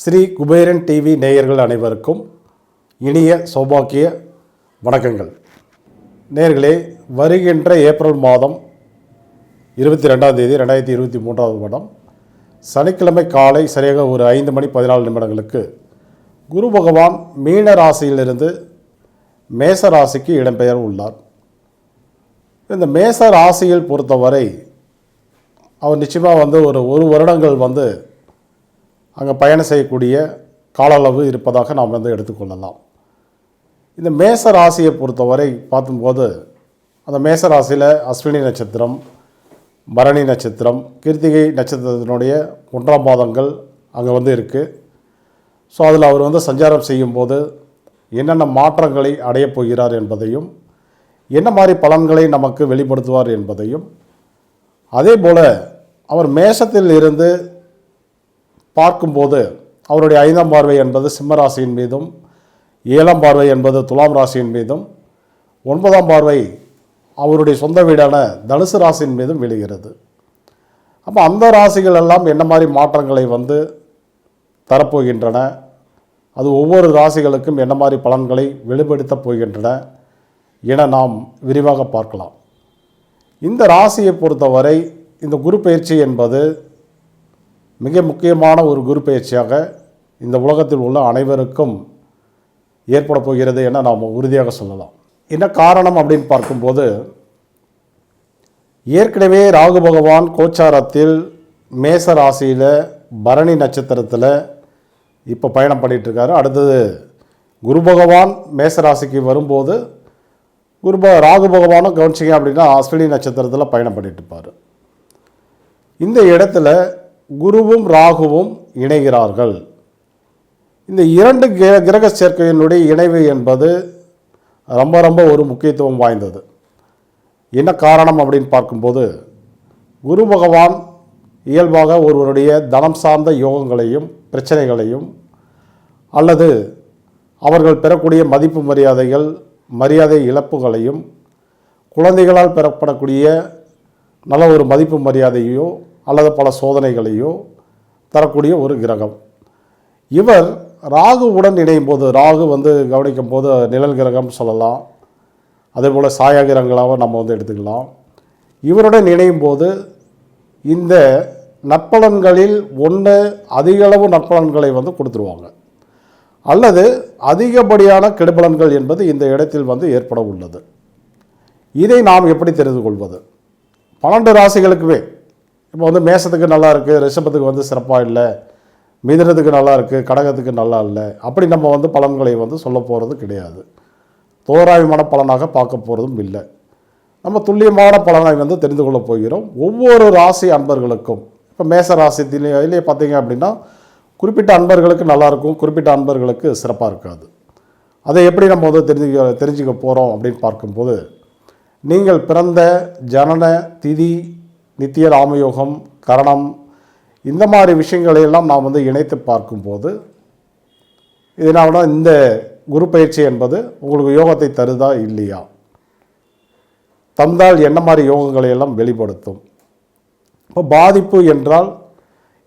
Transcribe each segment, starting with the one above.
Sri Kuberan TV நேயர்கள் அனைவருக்கும் இனிய சௌபாக்கிய வணக்கங்கள். நேர்களே வருகின்ற ஏப்ரல் மாதம் இருபத்தி ரெண்டாம் தேதி ரெண்டாயிரத்தி இருபத்தி மூன்றாவது வருடம் சனிக்கிழமை காலை சரியாக ஒரு ஐந்து மணி பதினாலு நிமிடங்களுக்கு குரு பகவான் மீன ராசியிலிருந்து மேச ராசிக்கு இடம்பெயர் உள்ளார். இந்த மேச ராசியில் பொறுத்தவரை அவர் நிச்சயமாக வந்து ஒரு ஒரு வருடங்கள் வந்து அங்கே பயணம் செய்யக்கூடிய கால அளவு இருப்பதாக நாம் வந்து எடுத்துக்கொள்ளலாம். இந்த மேச ராசியை பொறுத்தவரை பார்க்கும்போது அந்த மேச ராசியில் அஸ்வினி நட்சத்திரம் பரணி நட்சத்திரம் கீர்த்திகை நட்சத்திரத்தினுடைய ஒன்றாம் பாதங்கள் அங்கே வந்து இருக்குது ஸோ அதில் அவர் வந்து சஞ்சாரம் செய்யும்போது என்னென்ன மாற்றங்களை அடையப் போகிறார் என்பதையும் என்ன மாதிரி பலன்களை நமக்கு வெளிப்படுத்துவார் என்பதையும் அதே போல் அவர் மேஷத்தில் இருந்து பார்க்கும்போது அவருடைய ஐந்தாம் பார்வை என்பது சிம்ம ராசியின் மீதும் ஏழாம் பார்வை என்பது துலாம் ராசியின் மீதும் ஒன்பதாம் பார்வை அவருடைய சொந்த வீடான தனுசு ராசியின் மீதும் விழுகிறது. அப்போ அந்த ராசிகள் எல்லாம் என்ன மாதிரி மாற்றங்களை வந்து தரப்போகின்றன? அது ஒவ்வொரு ராசிகளுக்கும் என்ன மாதிரி பலன்களை வெளிப்படுத்தப் போகின்றன? என நாம் விரிவாக பார்க்கலாம். இந்த ராசியை பொறுத்தவரை இந்த குரு பயிற்சி என்பது மிக முக்கியமான ஒரு குரு பயிற்சியாக இந்த உலகத்தில் உள்ள அனைவருக்கும் ஏற்பட போகிறது என நாம் உறுதியாக சொல்லலாம். என்ன காரணம் அப்படின்னு பார்க்கும்போது ஏற்கனவே ராகு பகவான் கோச்சாரத்தில் மேச ராசியில் பரணி நட்சத்திரத்தில் இப்போ பயணம் பண்ணிகிட்ருக்காரு இருக்காரு. அடுத்தது குரு பகவான் மேச ராசிக்கு வரும்போது குரு ராகு பகவானும் கவனிச்சிங்க அப்படின்னா அஸ்வினி நட்சத்திரத்தில் பயணம் பண்ணிட்டு இருப்பார். இந்த இடத்துல குருவும் ராகுவும் இணைகிறார்கள். இந்த இரண்டு கிர- கிரக சேர்க்கையினுடைய இணைவு என்பது ரொம்ப ரொம்ப ஒரு முக்கியத்துவம் வாய்ந்தது. என்ன காரணம் அப்படின்னு பார்க்கும்போது குரு பகவான் இயல்பாக ஒருவருடைய தனம் சார்ந்த யோகங்களையும் பிரச்சனைகளையும் அல்லது அவர்கள் பெறக்கூடிய மதிப்பு மரியாதைகள் மரியாதை இழப்புகளையும் குழந்தைகளால் பெறப்படக்கூடிய நல்ல ஒரு மதிப்பு மரியாதையோ அல்லது பல சோதனைகளையோ தரக்கூடிய ஒரு கிரகம். இவர் ராகுவுடன் இணையும் போது ராகு வந்து கவனிக்கும் போது நிழல் கிரகம் சொல்லலாம். அதே போல் சாயா கிரகங்களாக நம்ம வந்து எடுத்துக்கலாம். இவருடன் இணையும் போது இந்த நற்பலன்களில் ஒன்று அதிகளவு நற்பலன்களை வந்து கொடுத்துருவாங்க. அல்லது அதிகப்படியான கெடுபலன்கள் என்பது இந்த இடத்தில் வந்து ஏற்பட உள்ளது. இதை நாம் எப்படி தெரிந்து கொள்வது? பன்னெண்டு ராசிகளுக்குமே இப்போ வந்து மேசத்துக்கு நல்லா இருக்குது ரிஷபத்துக்கு வந்து சிறப்பாக இல்லை மிதனத்துக்கு நல்லா இருக்குது கடகத்துக்கு நல்லா இல்லை அப்படி நம்ம வந்து பலன்களை வந்து சொல்ல போகிறது கிடையாது. தோராயமான பலனாக பார்க்க போகிறதும் இல்லை. நம்ம துல்லியமான பலனை வந்து தெரிந்து கொள்ளப் போகிறோம். ஒவ்வொரு ராசி அன்பர்களுக்கும் இப்போ மேச ராசியிலே பார்த்தீங்க அப்படின்னா குறிப்பிட்ட அன்பர்களுக்கு நல்லா இருக்கும் குறிப்பிட்ட அன்பர்களுக்கு சிறப்பாக இருக்காது. அதை எப்படி நம்ம வந்து தெரிஞ்சுக்க தெரிஞ்சுக்க போகிறோம் அப்படின்னு பார்க்கும்போது நீங்கள் பிறந்த ஜனன திதி நித்திய ராமயோகம் கரணம் இந்த மாதிரி விஷயங்களையெல்லாம் நாம் வந்து இணைத்து பார்க்கும்போது இதனால இந்த குரு பயிற்சி என்பது உங்களுக்கு யோகத்தை தருதா இல்லையா? தந்தால் என்ன மாதிரி யோகங்களை எல்லாம் வெளிப்படுத்தும்? இப்போ பாதிப்பு என்றால்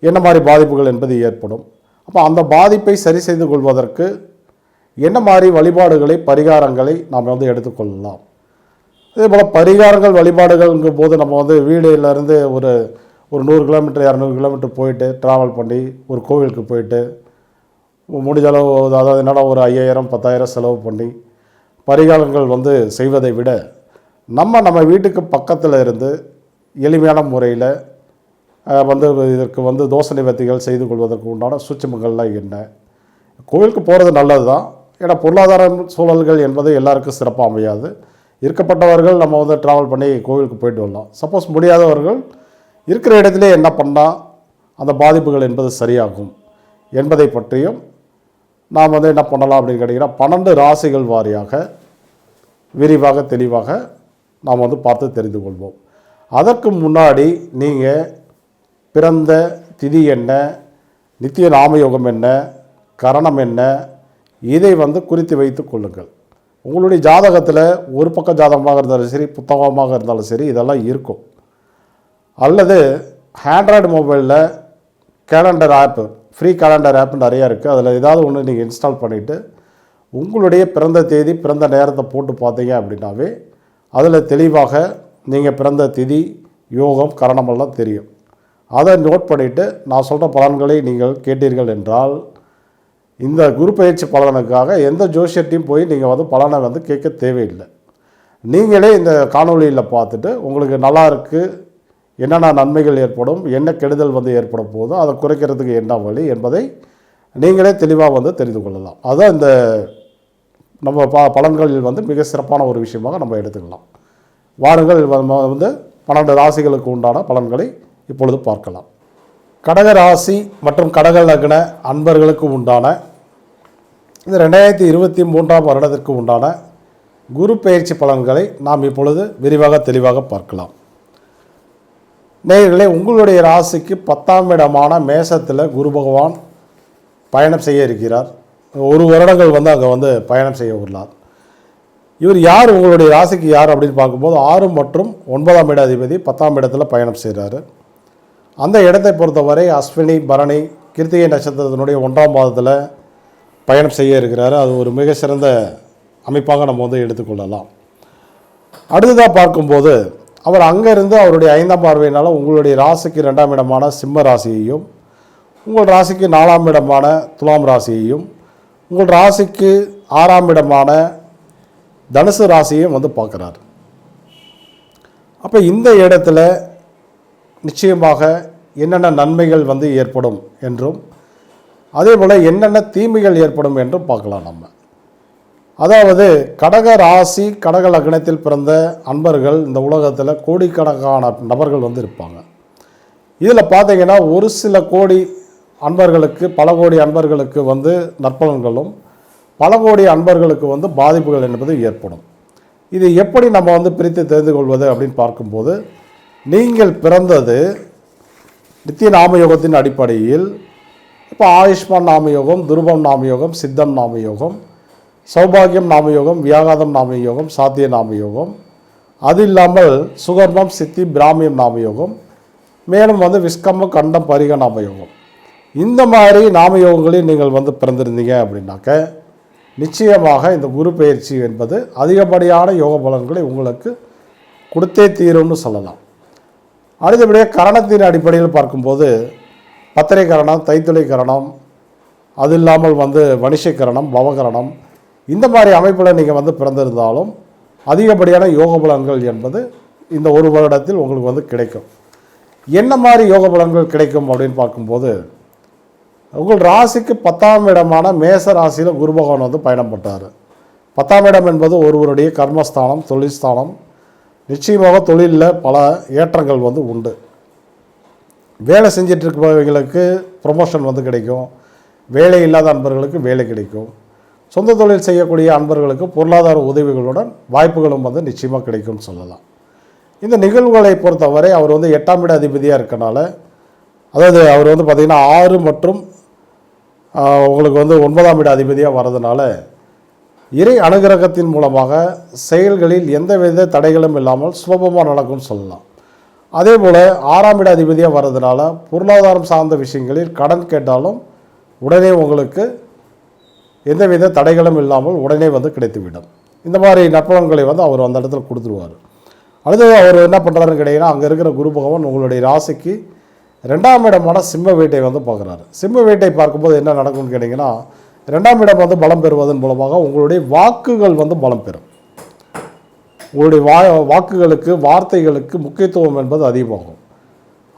என்ன மாதிரி பாதிப்புகள் என்பது ஏற்படும். அப்போ அந்த பாதிப்பை சரி செய்து கொள்வதற்கு என்ன மாதிரி வழிபாடுகளை பரிகாரங்களை நாம் வந்து எடுத்துக்கொள்ளலாம். அதே போல் பரிகாரங்கள் வழிபாடுகள்ங்கும் போது நம்ம வந்து வீடுலேருந்து ஒரு ஒரு நூறு கிலோமீட்டர் இரநூறு கிலோமீட்டர் போயிட்டு ட்ராவல் பண்ணி ஒரு கோவிலுக்கு போயிட்டு முடிஞ்ச அளவு அதாவது என்னடா ஒரு ஐயாயிரம் பத்தாயிரம் செலவு பண்ணி பரிகாரங்கள் வந்து செய்வதை விட நம்ம நம்ம வீட்டுக்கு பக்கத்தில் இருந்து எளிமையான முறையில் வந்து இதற்கு வந்து தோசை நிவர்த்திகள் செய்து கொள்வதற்கு உண்டான சூட்சமங்கள்லாம் என்ன? கோவிலுக்கு போகிறது நல்லது தான் ஏன்னா பொருளாதார சூழல்கள் என்பது எல்லாருக்கும் சிறப்பாக அமையாது. இருக்கப்பட்டவர்கள் நம்ம வந்து ட்ராவல் பண்ணி கோவிலுக்கு போயிட்டு வரலாம். சப்போஸ் முடியாதவர்கள் இருக்கிற இடத்திலே என்ன பண்ணால் அந்த பாதிப்புகள் என்பது சரியாகும் என்பதை பற்றியும் நாம் வந்து என்ன பண்ணலாம் அப்படின்னு கேட்டிங்கன்னா பன்னெண்டு ராசிகள் வாரியாக விரிவாக தெளிவாக நாம் வந்து பார்த்து தெரிந்து கொள்வோம். அதற்கு முன்னாடி நீங்கள் பிறந்த திதி என்ன நித்திய நாமயோகம் என்ன கரணம் என்ன இதை வந்து குறித்து வைத்து கொள்ளுங்கள். உங்களுடைய ஜாதகத்தில் ஒரு பக்க ஜாதகமாக இருந்தாலும் சரி புத்தகமாக இருந்தாலும் சரி இதெல்லாம் இருக்கும். அல்லது ஆண்ட்ராய்டு மொபைலில் calendar app free calendar app நிறையா இருக்குது அதில் ஏதாவது ஒன்று நீங்கள் இன்ஸ்டால் பண்ணிவிட்டு உங்களுடைய பிறந்த தேதி பிறந்த நேரத்தை போட்டு பார்த்தீங்க அப்படின்னாவே அதில் தெளிவாக நீங்கள் பிறந்த திதி யோகம் கரணமெல்லாம் தெரியும். அதை நோட் பண்ணிவிட்டு நான் சொல்கிற பலன்களை நீங்கள் கேட்டீர்கள் என்றால் இந்த குரு பயிற்சி பலனுக்காக எந்த ஜோசியத்தையும் போய் நீங்கள் வந்து பலனை வந்து கேட்க தேவையில்லை. நீங்களே இந்த காணொளியில் பார்த்துட்டு உங்களுக்கு நல்லா இருக்குது என்னென்ன நன்மைகள் ஏற்படும் என்ன கெடுதல் வந்து ஏற்பட போதோ அதை குறைக்கிறதுக்கு என்ன வழி என்பதை நீங்களே தெளிவாக வந்து தெரிந்து கொள்ளலாம். அதுதான் இந்த நம்ம ப பலன்களில் வந்து மிக சிறப்பான ஒரு விஷயமாக நம்ம எடுத்துக்கலாம். வாருங்கள் வந்து பன்னெண்டு ராசிகளுக்கு உண்டான பலன்களை இப்பொழுது பார்க்கலாம். கடக ராசி மற்றும் கடக லக்ன அன்பர்களுக்கு உண்டான இந்த ரெண்டாயிரத்தி இருபத்தி மூன்றாம் வருடத்திற்கு உண்டான குரு பயிற்சி பலன்களை நாம் இப்பொழுது விரிவாக தெளிவாக பார்க்கலாம். நேர்களே உங்களுடைய ராசிக்கு பத்தாம் இடமான மேசத்தில் குரு பகவான் பயணம் செய்ய இருக்கிறார். ஒரு வருடங்கள் வந்து அங்கே வந்து பயணம் செய்ய உள்ளார். இவர் யார்? உங்களுடைய ராசிக்கு யார்? அப்படின்னு பார்க்கும்போது ஆறு மற்றும் ஒன்பதாம் இட அதிபதி பத்தாம் இடத்துல பயணம் செய்கிறாரு அந்த இடத்தை பொறுத்தவரை அஸ்வினி பரணி கிருத்திகை நட்சத்திரத்தினுடைய ஒன்றாம் பாதத்தில் பயணம் செய்ய இருக்கிறாரு. அது ஒரு மிக சிறந்த அமைப்பாக நம்ம வந்து எடுத்துக்கொள்ளலாம். அடுத்ததாக பார்க்கும்போது அவர் அங்கேருந்து அவருடைய ஐந்தாம் பார்வையினால் உங்களுடைய ராசிக்கு ரெண்டாம் இடமான சிம்ம ராசியையும் உங்கள் ராசிக்கு நாலாம் இடமான துலாம் ராசியையும் உங்கள் ராசிக்கு ஆறாம் இடமான தனுசு ராசியையும் வந்து பார்க்குறாரு. அப்போ இந்த இடத்துல நிச்சயமாக என்னென்ன நன்மைகள் வந்து ஏற்படும் என்றும் அதே போல் என்னென்ன தீமைகள் ஏற்படும் என்றும் பார்க்கலாம் நம்ம. அதாவது கடக ராசி கடக லக்னத்தில் பிறந்த அன்பர்கள் இந்த உலகத்தில் கோடிக்கணக்கான நபர்கள் வந்து இருப்பாங்க. இதில் பார்த்தீங்கன்னா ஒரு சில கோடி அன்பர்களுக்கு பல கோடி அன்பர்களுக்கு வந்து நற்பலன்களும் பல கோடி அன்பர்களுக்கு வந்து பாதிப்புகள் என்பது ஏற்படும். இது எப்படி நம்ம வந்து பிரித்து தெரிந்து கொள்வது அப்படின்னு பார்க்கும்போது நீங்கள் பிறந்தது நித்திய நாமயோகத்தின் அடிப்படையில் இப்போ ஆயுஷ்மான் நாமயோகம் துருவம் நாமயோகம் சித்தம் நாமயோகம் சௌபாகியம் நாமயோகம் வியாகாதம் நாமயோகம் சாத்திய நாமயோகம். அது இல்லாமல் சுகர்மம் சித்தி பிராமியம் நாமயோகம் மேலும் வந்து விஸ்கம்ம கண்டம் பரிக நாமயோகம். இந்த மாதிரி நாமயோகங்களில் நீங்கள் வந்து பிறந்திருந்தீங்க அப்படின்னாக்க நிச்சயமாக இந்த குரு பயிற்சி என்பது அதிகப்படியான யோக பலன்களை உங்களுக்கு கொடுத்தே தீரும்னு சொல்லலாம். அடுத்தபடியாக கரணத்தின் அடிப்படையில் பார்க்கும்போது பத்திரை கரணம் தைத்துளை கரணம் அது இல்லாமல் வந்து வணிஷக்கரணம் பவகரணம் இந்த மாதிரி அமைப்பில் நீங்கள் வந்து பிறந்திருந்தாலும் அதிகப்படியான யோக பலன்கள் என்பது இந்த ஒரு வருடத்தில் உங்களுக்கு வந்து கிடைக்கும். என்ன மாதிரி யோக பலன்கள் கிடைக்கும் அப்படின்னு பார்க்கும்போது உங்கள் ராசிக்கு பத்தாம் இடமான மேச ராசியில் குரு பகவான் வந்து பயணப்பட்டார் பத்தாம் இடம் என்பது ஒருவருடைய கர்மஸ்தானம் தொழில்ஸ்தானம் நிச்சயமாக தொழிலில் பல ஏற்றங்கள் வந்து உண்டு. வேலை செஞ்சிட்ருக்கிறவங்களுக்கு ப்ரொமோஷன் வந்து கிடைக்கும். வேலை இல்லாத அன்பர்களுக்கு வேலை கிடைக்கும். சொந்த தொழில் செய்யக்கூடிய அன்பர்களுக்கு பொருளாதார உதவிகளுடன் வாய்ப்புகளும் வந்து நிச்சயமாக கிடைக்கும்னு சொல்லலாம். இந்த நிகழ்வுகளை பொறுத்தவரை அவர் வந்து எட்டாம் இட அதிபதியாக இருக்கனால அதாவது அவர் வந்து பார்த்திங்கன்னா ஆறு மற்றும் உங்களுக்கு வந்து ஒன்பதாம் இட அதிபதியாக வர்றதுனால இறை அனுகிரகத்தின் மூலமாக செயல்களில் எந்தவித தடைகளும் இல்லாமல் சுலபமாக நடக்கும்னு சொல்லலாம். அதே போல் ஆறாம் இட அதிபதியாக வர்றதுனால பொருளாதாரம் சார்ந்த விஷயங்களில் கடன் கேட்டாலும் உடனே உங்களுக்கு எந்தவித தடைகளும் இல்லாமல் உடனே வந்து கிடைத்துவிடும். இந்த மாதிரி நற்பலன்களை வந்து அவர் அந்த இடத்துல கொடுத்துருவார். அடுத்தது அவர் என்ன பண்ணுறாருன்னு கேட்டிங்கன்னா அங்கே இருக்கிற குரு பகவான் உங்களுடைய ராசிக்கு ரெண்டாம் இடமான சிம்ம வீட்டை வந்து பார்க்குறாரு. சிம்ம வீட்டை பார்க்கும்போது என்ன நடக்கும்னு கேட்டிங்கன்னா ரெண்டாம் இடம் வந்து பலம் பெறுவதன் மூலமாக உங்களுடைய வாக்குகள் வந்து பலம் பெறும். உங்களுடைய வா வாக்குகளுக்கு வார்த்தைகளுக்கு முக்கியத்துவம் என்பது அதிகமாகும்.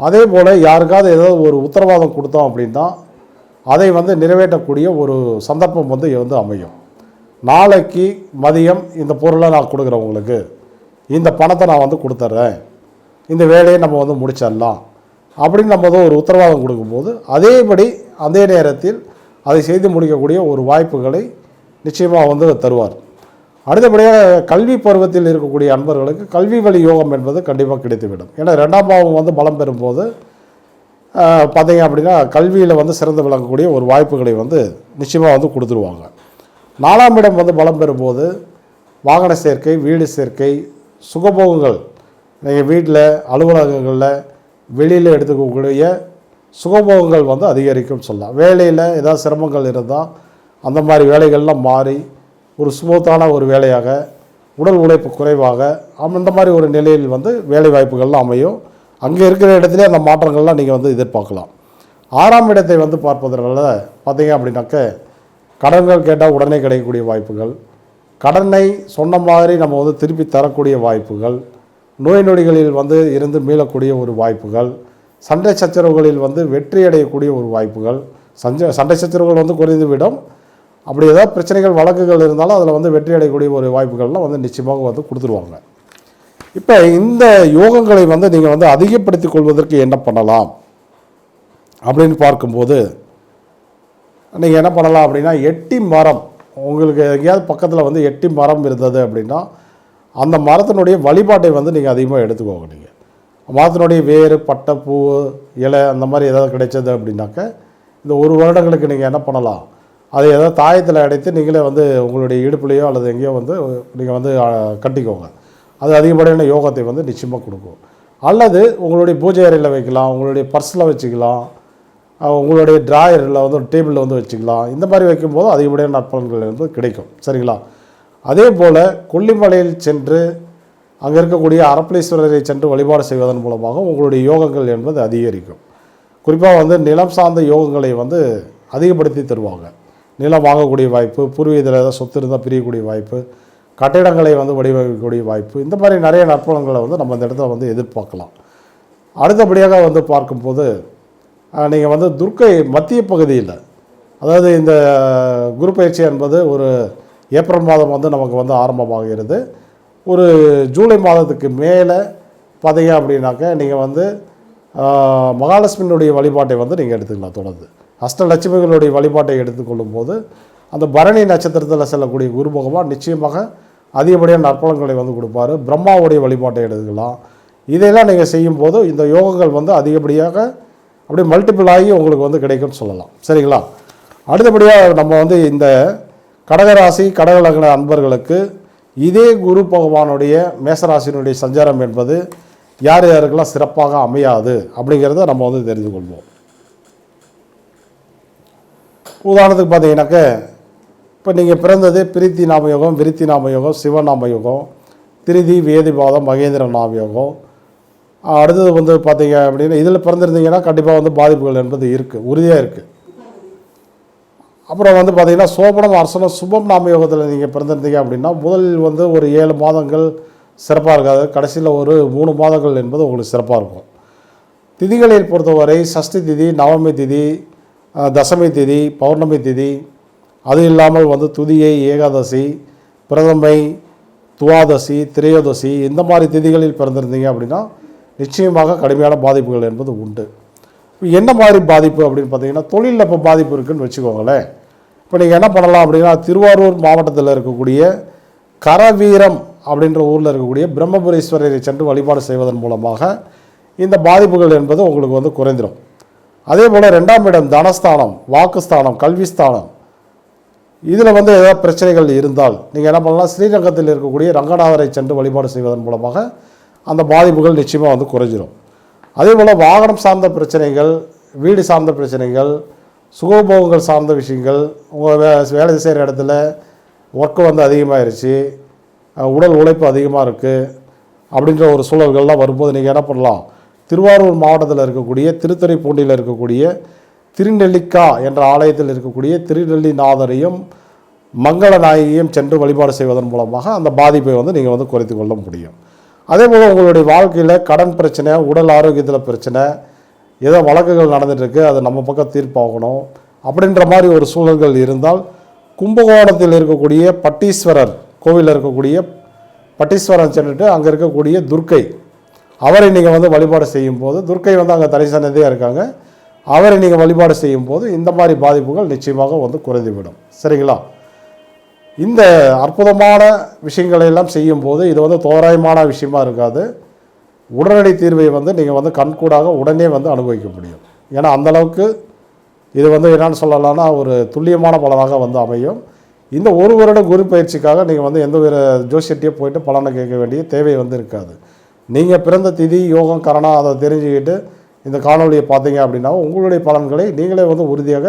அதே போல் யாருக்காவது ஏதாவது ஒரு உத்தரவாதம் கொடுத்தோம் அப்படின்னா அதை வந்து நிறைவேற்றக்கூடிய ஒரு சந்தர்ப்பம் வந்து வந்து அமையும். நாளைக்கு மதியம் இந்த பொருளை நான் கொடுக்குறேன் உங்களுக்கு இந்த பணத்தை நான் வந்து கொடுத்துட்றேன் இந்த வேலையை நம்ம வந்து முடிச்சிடலாம் அப்படின்னு நம்ம வந்து ஒரு உத்தரவாதம் கொடுக்கும்போது அதேபடி அதே நேரத்தில் அதை செய்து முடிக்கக்கூடிய ஒரு வாய்ப்புகளை நிச்சயமாக வந்து தருவார். அடுத்தபடியாக கல்வி பருவத்தில் இருக்கக்கூடிய அன்பர்களுக்கு கல்வி வழி யோகம் என்பது கண்டிப்பாக கிடைத்துவிடும். ஏன்னா ரெண்டாம் பாவம் வந்து பலம் பெறும்போது பார்த்தீங்க அப்படின்னா கல்வியில் வந்து சிறந்து விளங்கக்கூடிய ஒரு வாய்ப்புகளை வந்து நிச்சயமாக வந்து கொடுத்துருவாங்க. நாலாம் இடம் வந்து பலம் பெறும்போது வாகன சேர்க்கை வீடு சேர்க்கை சுகபோகங்கள் நீங்கள் வீட்டில் அலுவலகங்களில் வெளியில் எடுத்துக்கக்கூடிய சுகபோகங்கள் வந்து அதிகரிக்கும் சொல்லலாம். வேலையில் ஏதாவது சிரமங்கள் இருந்தால் அந்த மாதிரி வேலைகள்லாம் மாறி ஒரு ஸ்மூத்தான ஒரு வேலையாக உடல் உழைப்பு குறைவாக அந்த இந்த மாதிரி ஒரு நிலையில் வந்து வேலை வாய்ப்புகள்லாம் அமையும். அங்கே இருக்கிற இடத்துல அந்த மாற்றங்கள்லாம் நீங்கள் வந்து எதிர்பார்க்கலாம். ஆறாம் இடத்தை வந்து பார்ப்பதனால பார்த்தீங்க அப்படின்னாக்க கடன்கள் கேட்டால் உடனே கிடைக்கக்கூடிய வாய்ப்புகள் கடனை சொன்ன மாதிரி நம்ம வந்து திருப்பி தரக்கூடிய வாய்ப்புகள் நோய் நொடிகளில் வந்து இருந்து மீளக்கூடிய ஒரு வாய்ப்புகள் சண்டை சச்சரவுகளில் வந்து வெற்றி அடையக்கூடிய ஒரு வாய்ப்புகள். சஞ்ச சண்டை சச்சரவுகள் வந்து குறைந்து விடும் அப்படி ஏதாவது பிரச்சனைகள் வழக்குகள் இருந்தாலும் அதில் வந்து வெற்றி அடையக்கூடிய ஒரு வாய்ப்புகள்லாம் வந்து நிச்சயமாக வந்து கொடுத்துருவாங்க. இப்போ இந்த யோகங்களை வந்து நீங்கள் வந்து அதிகப்படுத்திக் கொள்வதற்கு என்ன பண்ணலாம்? அப்படின்னு பார்க்கும்போது நீங்கள் என்ன பண்ணலாம் அப்படின்னா எட்டி மரம் உங்களுக்கு எங்கேயாவது பக்கத்தில் வந்து எட்டி மரம் இருந்தது அப்படின்னா அந்த மரத்தினுடைய வழிபாட்டை வந்து நீங்கள் அதிகமாக எடுத்துக்கோங்க நீங்கள் மாத்தினுடைய வேறு பட்டை பூ இலை அந்த மாதிரி ஏதாவது கிடைச்சது அப்படின்னாக்க இந்த ஒரு வருடங்களுக்கு நீங்கள் என்ன பண்ணலாம்? அதை ஏதாவது தாயத்தில் அடைத்து நீங்களே வந்து உங்களுடைய இடுப்புலையோ அல்லது எங்கேயோ வந்து நீங்கள் வந்து கட்டிக்கோங்க. அது அதிகப்படியான யோகத்தை வந்து நிச்சயமாக கொடுக்கும். அல்லது உங்களுடைய பூஜை அறையில் வைக்கலாம் உங்களுடைய பர்ஸில் வச்சுக்கலாம் உங்களுடைய டிராயரில் வந்து ஒரு டேபிளில் வந்து வச்சுக்கலாம். இந்த மாதிரி வைக்கும்போது அதிகப்படியான நற்பலன்கள் வந்து கிடைக்கும். சரிங்களா? அதே போல் கொல்லிமலையில் சென்று அங்கே இருக்கக்கூடிய அரப்பளீஸ்வரரை சென்று வழிபாடு செய்வதன் மூலமாக உங்களுடைய யோகங்கள் என்பது அதிகரிக்கும். குறிப்பாக வந்து நிலம் சார்ந்த யோகங்களை வந்து அதிகப்படுத்தி தருவாங்க. நிலம் வாங்கக்கூடிய வாய்ப்பு பூர்வீகத்தில் ஏதாவது சொத்து இருந்தால் பிரியக்கூடிய வாய்ப்பு கட்டிடங்களை வந்து வடிவமைக்கக்கூடிய வாய்ப்பு இந்த மாதிரி நிறைய நற்பலன்களை வந்து நம்ம இந்த இடத்துல வந்து எதிர்பார்க்கலாம். அடுத்தபடியாக வந்து பார்க்கும்போது நீங்கள் வந்து துர்க்கை மத்திய பகுதியில் அதாவது இந்த குரு பயிற்சி என்பது ஒரு ஏப்ரல் மாதம் வந்து நமக்கு வந்து ஆரம்பமாகிறது. ஒரு ஜூலை மாதத்துக்கு மேலே பார்த்தீங்க அப்படின்னாக்க நீங்கள் வந்து மகாலட்சுமியினுடைய வழிபாட்டை வந்து நீங்கள் எடுத்துக்கலாம் தொடர்ந்து. அஷ்டலட்சுமிகளுடைய வழிபாட்டை எடுத்துக்கொள்ளும் போது அந்த பரணி நட்சத்திரத்தில் செல்லக்கூடிய குரு பகவான் நிச்சயமாக அதிகப்படியான நற்பலன்களை வந்து கொடுப்பாரு. பிரம்மாவுடைய வழிபாட்டை எடுத்துக்கலாம். இதையெல்லாம் நீங்கள் செய்யும்போது இந்த யோகங்கள் வந்து அதிகப்படியாக அப்படியே மல்டிபிள் ஆகி உங்களுக்கு வந்து கிடைக்கும்னு சொல்லலாம். சரிங்களா? அடுத்தபடியாக நம்ம வந்து இந்த கடகராசி கடகலக்ன அன்பர்களுக்கு இதே குரு பகவானுடைய மேசராசினுடைய சஞ்சாரம் என்பது யார் யாருக்கெல்லாம் சிறப்பாக அமையாது அப்படிங்கிறத நம்ம வந்து தெரிந்து கொள்வோம். உதாரணத்துக்கு பார்த்தீங்கன்னாக்க இப்போ நீங்கள் பிறந்தது பிரீத்தி நாமயோகம் விருத்தி நாமயோகம் சிவநாமயோகம் திருதி வேதிபாதம் மகேந்திர நாமயோகம். அடுத்தது வந்து பார்த்தீங்க அப்படின்னா இதில் பிறந்திருந்தீங்கன்னா கண்டிப்பாக வந்து பாதிப்புகள் என்பது இருக்குது உறுதியாக இருக்குது அப்புறம் வந்து பார்த்தீங்கன்னா சோபனம் அரசனம் சுபம் நாமயோகத்தில் நீங்கள் பிறந்திருந்தீங்க அப்படின்னா முதலில் வந்து ஒரு ஏழு மாதங்கள் சிறப்பாக இருக்காது. கடைசியில் ஒரு மூணு மாதங்கள் என்பது உங்களுக்கு சிறப்பாக இருக்கும். திதிகளில் பொறுத்தவரை சஷ்டி திதி நவமி திதி தசமி திதி பௌர்ணமி திதி அது இல்லாமல் வந்து துதியை ஏகாதசி பிரதமை துவாதசி திரையோதசி இந்த மாதிரி திதிகளில் பிறந்திருந்தீங்க அப்படின்னா நிச்சயமாக கடுமையான பாதிப்புகள் என்பது உண்டு. என்ன மாதிரி பாதிப்பு அப்படின்னு பார்த்தீங்கன்னா தொழிலில் இப்போ பாதிப்பு இருக்குன்னு வச்சுக்கோங்களேன். இப்போ நீங்கள் என்ன பண்ணலாம் அப்படின்னா திருவாரூர் மாவட்டத்தில் இருக்கக்கூடிய கரவீரம் அப்படின்ற ஊரில் இருக்கக்கூடிய பிரம்மபுரீஸ்வரரை சென்று வழிபாடு செய்வதன் மூலமாக இந்த பாதிப்புகள் என்பது உங்களுக்கு வந்து குறைந்துடும் அதே போல் ரெண்டாம் இடம் தனஸ்தானம் வாக்குஸ்தானம் கல்விஸ்தானம். இதில் வந்து ஏதாவது பிரச்சனைகள் இருந்தால் நீங்கள் என்ன பண்ணலாம் ஸ்ரீரங்கத்தில் இருக்கக்கூடிய ரங்கநாதரை சென்று வழிபாடு செய்வதன் மூலமாக அந்த பாதிப்புகள் நிச்சயமாக வந்து குறைஞ்சிரும். அதே போல் வாகனம் சார்ந்த பிரச்சனைகள் வீடு சார்ந்த பிரச்சனைகள் சுகோபோகங்கள் சார்ந்த விஷயங்கள் உங்கள் வே வேலை செய்கிற இடத்துல ஒர்க்கு வந்து அதிகமாகிருச்சு உடல் உழைப்பு அதிகமாக இருக்குது அப்படின்ற ஒரு சூழல்கள்லாம் வரும்போது நீங்கள் என்ன பண்ணலாம்? திருவாரூர் மாவட்டத்தில் இருக்கக்கூடிய திருத்துறைப்பூண்டியில் இருக்கக்கூடிய திருநெல்லிக்கா என்ற ஆலயத்தில் இருக்கக்கூடிய திருநெல்லிநாதரையும் மங்களநாயகியும் சென்று வழிபாடு செய்வதன் மூலமாக அந்த பாதிப்பை வந்து நீங்கள் வந்து குறைத்து கொள்ள முடியும். அதே போல் உங்களுடைய வாழ்க்கையில் கடன் பிரச்சனை உடல் ஆரோக்கியத்தில் பிரச்சனை ஏதோ வழக்குகள் நடந்துகிட்ருக்கு அது நம்ம பக்கம் தீர்ப்பாகணும் அப்படின்ற மாதிரி ஒரு சூழல்கள் இருந்தால் கும்பகோணத்தில் இருக்கக்கூடிய பட்டீஸ்வரர் கோவிலில் இருக்கக்கூடிய பட்டீஸ்வரன் சென்றுட்டு அங்கே இருக்கக்கூடிய துர்க்கை அவரை நீங்கள் வந்து வழிபாடு செய்யும்போது துர்க்கை வந்து அங்கே தனி இருக்காங்க. அவரை நீங்கள் வழிபாடு செய்யும்போது இந்த மாதிரி பாதிப்புகள் நிச்சயமாக வந்து குறைந்துவிடும். சரிங்களா? இந்த அற்புதமான விஷயங்களை எல்லாம் செய்யும்போது இது வந்து தோராயமான விஷயமா இருக்காது. உடனடி தீர்வை வந்து நீங்கள் வந்து கண்கூடாக உடனே வந்து அனுபவிக்க முடியும். ஏன்னா அந்த அளவுக்கு இது வந்து என்னென்னு சொல்லலாம்னா ஒரு துல்லியமான பலனாக வந்து அமையும். இந்த ஒரு வருட குரு பயிற்சிக்காக நீங்கள் வந்து எந்த ஒரு ஜோசியத்தையும் போயிட்டு பலனை கேட்க வேண்டிய தேவை வந்து இருக்காது. நீங்கள் பிறந்த திதி யோகம் கரணம் அதை தெரிஞ்சுக்கிட்டு இந்த காணொலியை பார்த்தீங்க அப்படின்னா உங்களுடைய பலன்களை நீங்களே வந்து உறுதியாக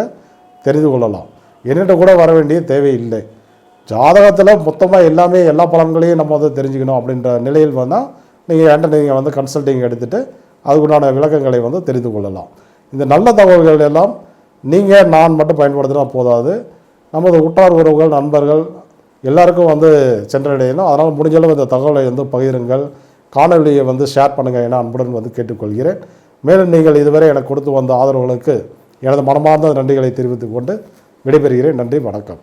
தெரிந்து கொள்ளலாம். என்னிட்ட கூட வர வேண்டிய தேவை இல்லை. ஜாதகத்தில் மொத்தமாக எல்லாமே எல்லா பலன்களையும் நம்ம வந்து தெரிஞ்சுக்கணும் அப்படின்ற நிலையில் வந்தால் நீங்கள் என்கிட்ட நீங்கள் வந்து கன்சல்டிங் எடுத்துகிட்டு அதுக்குண்டான விளக்கங்களை வந்து தெரிந்து கொள்ளலாம். இந்த நல்ல தகவல்கள் எல்லாம் நீங்கள் நான் மட்டும் பயன்படுத்தினா போதாது. நமது உற்றார் உறவுகள் நண்பர்கள் எல்லாருக்கும் வந்து சென்றடையணும் அதனால் முடிஞ்சளவு இந்த தகவலை வந்து பகிருங்கள். காணொலியை வந்து ஷேர் பண்ணுங்கள் என அன்புடன் வந்து கேட்டுக்கொள்கிறேன். மேலும் நீங்கள் இதுவரை எனக்கு கொடுத்து வந்த ஆதரவுகளுக்கு எனது மனமார்ந்த நன்றிகளை தெரிவித்துக் கொண்டு விடைபெறுகிறேன். நன்றி வணக்கம்.